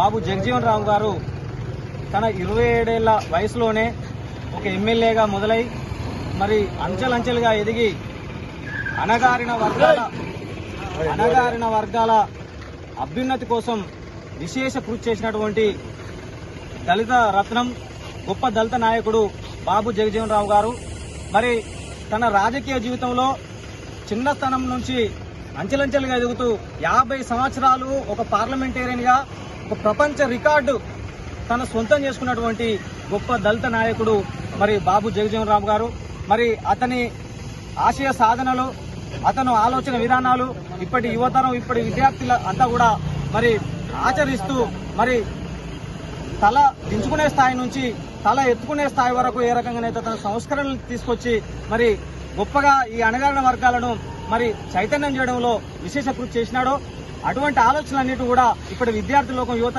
బాబు జగజీవన్ రావు గారు తన ఇరవై ఏడేళ్ళ వయసులోనే ఒక ఎమ్మెల్యేగా మొదలై మరి అంచెలంచెలుగా ఎదిగి అణగారిన వర్గాల అణగారిన వర్గాల అభ్యున్నతి కోసం విశేష కృషి చేసినటువంటి దళిత రత్నం గొప్ప దళిత నాయకుడు బాబు జగజీవన్ రావు గారు. మరి తన రాజకీయ జీవితంలో చిన్న స్థానం నుంచి అంచెలంచెలుగా ఎదుగుతూ యాభై సంవత్సరాలు ఒక పార్లమెంటేరియన్గా ఒక ప్రపంచ రికార్డు తన సొంతం చేసుకున్నటువంటి గొప్ప దళిత నాయకుడు మరి బాబు జగజీవన్ రావు గారు. మరి అతని ఆశయ సాధనలు అతను ఆలోచన విధానాలు ఇప్పటి యువతరం ఇప్పటి విద్యార్థుల అంతా కూడా మరి ఆచరిస్తూ మరి తల దించుకునే స్థాయి నుంచి తల ఎత్తుకునే స్థాయి వరకు ఏ రకంగానైతే తన సంస్కరణలు తీసుకొచ్చి మరి గొప్పగా ఈ అణగారిన వర్గాలను మరి చైతన్యం చేయడంలో విశేష కృషి చేసినాడో అటువంటి ఆలోచనలన్నిటి కూడా ఇప్పటి విద్యార్థి లోకం యువత